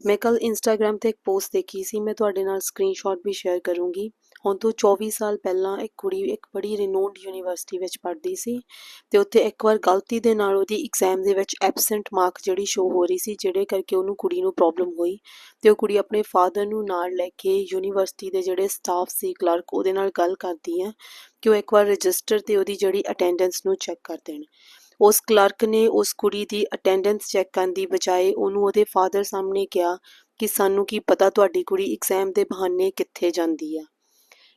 ਮੈਂ ਕੱਲ ਇੰਸਟਾਗ੍ਰam ਤੇ ਇੱਕ ਪੋਸਟ ਦੇਖੀ ਸੀ, ਮੈਂ ਤੁਹਾਡੇ ਨਾਲ ਸਕਰੀਨਸ਼ਾਟ ਵੀ ਸ਼ੇਅਰ ਕਰੂੰਗੀ। ਹੁਣ ਤੋਂ 24 ਸਾਲ ਪਹਿਲਾਂ ਇੱਕ ਕੁੜੀ, ਇੱਕ ਬੜੀ ਰਿਨੋਨਡ ਯੂਨੀਵਰਸਿਟੀ ਵਿੱਚ ਪੜ੍ਹਦੀ ਸੀ ਤੇ ਉੱਥੇ ਇੱਕ ਵਾਰ ਗਲਤੀ ਦੇ ਨਾਲ ਉਹਦੀ ਐਗਜ਼ਾਮ ਦੇ ਵਿੱਚ ਐਬਸੈਂਟ ਮਾਰਕ ਜਿਹੜੀ ਸ਼ੋ ਹੋ ਰਹੀ ਸੀ ਜਿਹੜੇ ਕਰਕੇ ਉਹਨੂੰ ਕੁੜੀ ਨੂੰ ਪ੍ਰੋਬਲਮ ਹੋਈ ਤੇ ਉਹ ਕੁੜੀ ਆਪਣੇ ਫਾਦਰ ਨੂੰ ਨਾਲ ਲੈ ਕੇ ਯੂਨੀਵਰਸਿਟੀ ਦੇ ਜਿਹੜੇ ਸਟਾਫ ਸੀ ਕਲਰਕ ਉਹਦੇ ਨਾਲ ਗੱਲ ਕਰਦੀ ਹੈ ਕਿ ਉਹ ਇੱਕ ਵਾਰ ਰਜਿਸਟਰ ਤੇ ਉਹਦੀ ਜਿਹੜੀ ਅਟੈਂਡੈਂਸ ਨੂੰ ਚੈੱਕ ਕਰ ਦੇਣ। ਉਸ ਕਲਰਕ ਨੇ ਉਸ ਕੁੜੀ ਦੀ ਅਟੈਂਡੈਂਸ ਚੈੱਕ ਕਰਨ ਦੀ ਬਜਾਏ ਉਹਨੂੰ ਉਹਦੇ ਫਾਦਰ ਸਾਹਮਣੇ ਕਿਹਾ ਕਿ ਸਾਨੂੰ ਕੀ ਪਤਾ ਤੁਹਾਡੀ ਕੁੜੀ ਐਗਜ਼ਾਮ ਦੇ ਬਹਾਨੇ ਕਿੱਥੇ ਜਾਂਦੀ ਆ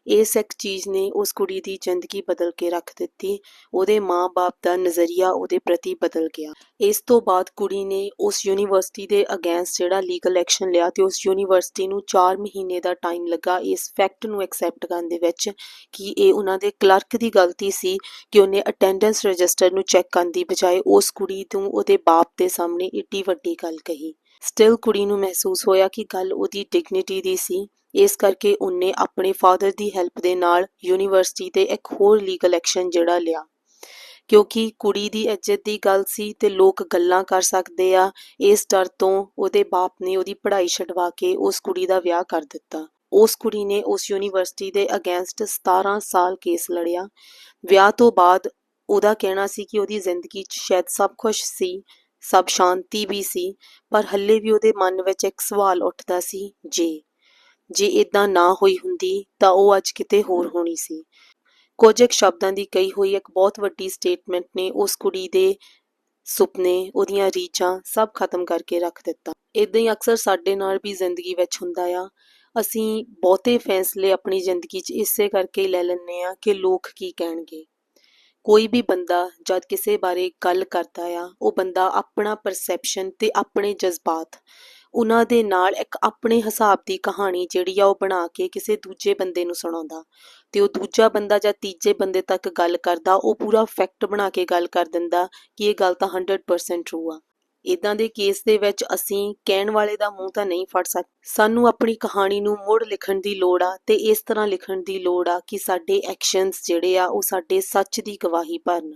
ਇਸ ਇੱਕ ਚੀਜ਼ ਨੇ ਉਸ ਕੁੜੀ ਦੀ ਜ਼ਿੰਦਗੀ ਬਦਲ ਕੇ ਰੱਖ ਦਿੱਤੀ। ਉਹਦੇ ਮਾਂ-ਬਾਪ ਦਾ ਨਜ਼ਰੀਆ ਉਹਦੇ ਪ੍ਰਤੀ ਬਦਲ ਗਿਆ। ਇਸ ਤੋਂ ਬਾਅਦ ਕੁੜੀ ਨੇ ਉਸ ਯੂਨੀਵਰਸਿਟੀ ਦੇ ਅਗੇਂਸਟ ਜਿਹੜਾ ਲੀਗਲ ਐਕਸ਼ਨ ਲਿਆ ਤੇ ਉਸ ਯੂਨੀਵਰਸਿਟੀ ਨੂੰ 4 ਮਹੀਨੇ ਦਾ ਟਾਈਮ ਲੱਗਾ ਇਸ ਫੈਕਟ ਨੂੰ ਐਕਸੈਪਟ ਕਰਨ ਦੇ ਵਿੱਚ ਕਿ ਇਹ ਉਹਨਾਂ ਦੇ ਕਲਰਕ ਦੀ ਗਲਤੀ ਸੀ ਕਿ ਉਹਨੇ ਅਟੈਂਡੈਂਸ ਰਜਿਸਟਰ ਨੂੰ ਚੈੱਕ ਕਰਨ ਦੀ ਬਜਾਏ ਉਸ ਕੁੜੀ ਨੂੰ ਉਹਦੇ ਬਾਪ ਦੇ ਸਾਹਮਣੇ ਇੱਡੀ ਵੱਡੀ ਗੱਲ ਕਹੀ। ਸਟਿਲ ਕੁੜੀ ਨੂੰ ਮਹਿਸੂਸ ਹੋਇਆ ਕਿ ਗੱਲ ਉਹਦੀ ਡਿਗਨਿਟੀ ਦੀ ਸੀ। ਇਸ ਕਰਕੇ ਉਹਨੇ ਆਪਣੇ ਫਾਦਰ ਦੀ ਹੈਲਪ ਦੇ ਨਾਲ ਯੂਨੀਵਰਸਿਟੀ ਤੇ ਇੱਕ ਹੋਰ ਲੀਗਲ ਐਕਸ਼ਨ ਜਿਹੜਾ ਲਿਆ। ਕਿਉਂਕਿ ਕੁੜੀ ਦੀ ਇੱਜ਼ਤ ਦੀ ਗੱਲ ਸੀ ਤੇ ਲੋਕ ਗੱਲਾਂ ਕਰ ਸਕਦੇ ਆ, ਇਸ ਡਰ ਤੋਂ ਉਹਦੇ ਬਾਪ ਨੇ ਉਹਦੀ ਪੜ੍ਹਾਈ ਛਡਵਾ ਕੇ ਉਸ ਕੁੜੀ ਦਾ ਵਿਆਹ ਕਰ ਦਿੱਤਾ। ਉਸ ਕੁੜੀ ਨੇ ਉਸ ਯੂਨੀਵਰਸਿਟੀ ਦੇ ਅਗੇਂਸਟ 17 ਸਾਲ ਕੇਸ ਲੜਿਆ। ਵਿਆਹ ਤੋਂ ਬਾਅਦ ਉਹਦਾ ਕਹਿਣਾ ਸੀ ਕਿ ਉਹਦੀ ਜ਼ਿੰਦਗੀ 'ਚ ਸ਼ਾਇਦ ਸਭ ਕੁਝ ਸੀ, ਸਭ ਸ਼ਾਂਤੀ ਵੀ ਸੀ, ਪਰ ਹੱਲੇ ਵੀ ਉਹਦੇ ਮਨ ਵਿੱਚ ਇੱਕ ਸਵਾਲ ਉੱਠਦਾ ਸੀ, ਜੇ। ਜੇ ਇਦਾਂ ਨਾ ਹੋਈ ਹੁੰਦੀ ਤਾਂ ਉਹ ਅੱਜ ਕਿਤੇ ਹੋਰ ਹੋਣੀ ਸੀ। ਕੁਝ ਸ਼ਬਦਾਂ ਦੀ ਕਹੀ ਹੋਈ ਇੱਕ ਬਹੁਤ ਵੱਡੀ ਸਟੇਟਮੈਂਟ ਨੇ, ਉਸ ਕੁੜੀ ਦੇ ਸੁਪਨੇ, ਉਹਦੀਆਂ ਰੀਝਾਂ ਸਭ ਖਤਮ ਕਰਕੇ ਰੱਖ ਦਿੱਤਾ। ਇਦਾਂ ਹੀ ਅਕਸਰ ਸਾਡੇ ਨਾਲ ਵੀ ਜ਼ਿੰਦਗੀ ਵਿੱਚ ਹੁੰਦਾ ਆ। ਅਸੀਂ ਬਹੁਤੇ ਫੈਸਲੇ ਆਪਣੀ ਜ਼ਿੰਦਗੀ 'ਚ ਇਸੇ ਕਰਕੇ ਹੀ ਲੈ ਲੈਂਦੇ ਆ ਕਿ ਲੋਕ ਕੀ ਕਹਿਣਗੇ। ਕੋਈ ਵੀ ਬੰਦਾ ਜਦ ਕਿਸੇ ਬਾਰੇ ਗੱਲ ਕਰਦਾ ਆ, ਉਹ ਬੰਦਾ ਆਪਣਾ ਪਰਸੈਪਸ਼ਨ ਤੇ ਆਪਣੇ ਜਜ਼ਬਾਤ ਉਹਨਾਂ ਦੇ ਨਾਲ ਇੱਕ ਆਪਣੇ ਹਿਸਾਬ ਦੀ ਕਹਾਣੀ ਜਿਹੜੀ ਆ ਉਹ ਬਣਾ ਕੇ ਕਿਸੇ ਦੂਜੇ ਬੰਦੇ ਨੂੰ ਸੁਣਾਉਂਦਾ। ਤੇ ਉਹ ਦੂਜਾ ਬੰਦਾ ਜਾਂ ਤੀਜੇ ਬੰਦੇ ਤੱਕ ਗੱਲ ਕਰਦਾ, ਉਹ ਪੂਰਾ ਫੈਕਟ ਬਣਾ ਕੇ ਗੱਲ ਕਰ ਦਿੰਦਾ ਕਿ ਇਹ ਗੱਲ ਤਾਂ 100% ਟਰੂ ਆ। ਇਦਾਂ ਦੇ ਕੇਸ ਦੇ ਵਿੱਚ ਅਸੀਂ ਕਹਿਣ ਵਾਲੇ ਦਾ ਮੂੰਹ ਤਾਂ ਨਹੀਂ ਫੜ ਸਕਦੇ ਸਾਨੂੰ ਆਪਣੀ ਕਹਾਣੀ ਨੂੰ ਮੁੜ ਲਿਖਣ ਦੀ ਲੋੜ ਆ ਤੇ ਇਸ ਤਰ੍ਹਾਂ ਲਿਖਣ ਦੀ ਲੋੜ ਆ ਕਿ ਸਾਡੇ ਐਕਸ਼ਨਸ ਜਿਹੜੇ ਆ ਉਹ ਸਾਡੇ ਸੱਚ ਦੀ ਗਵਾਹੀ ਭਰਨ।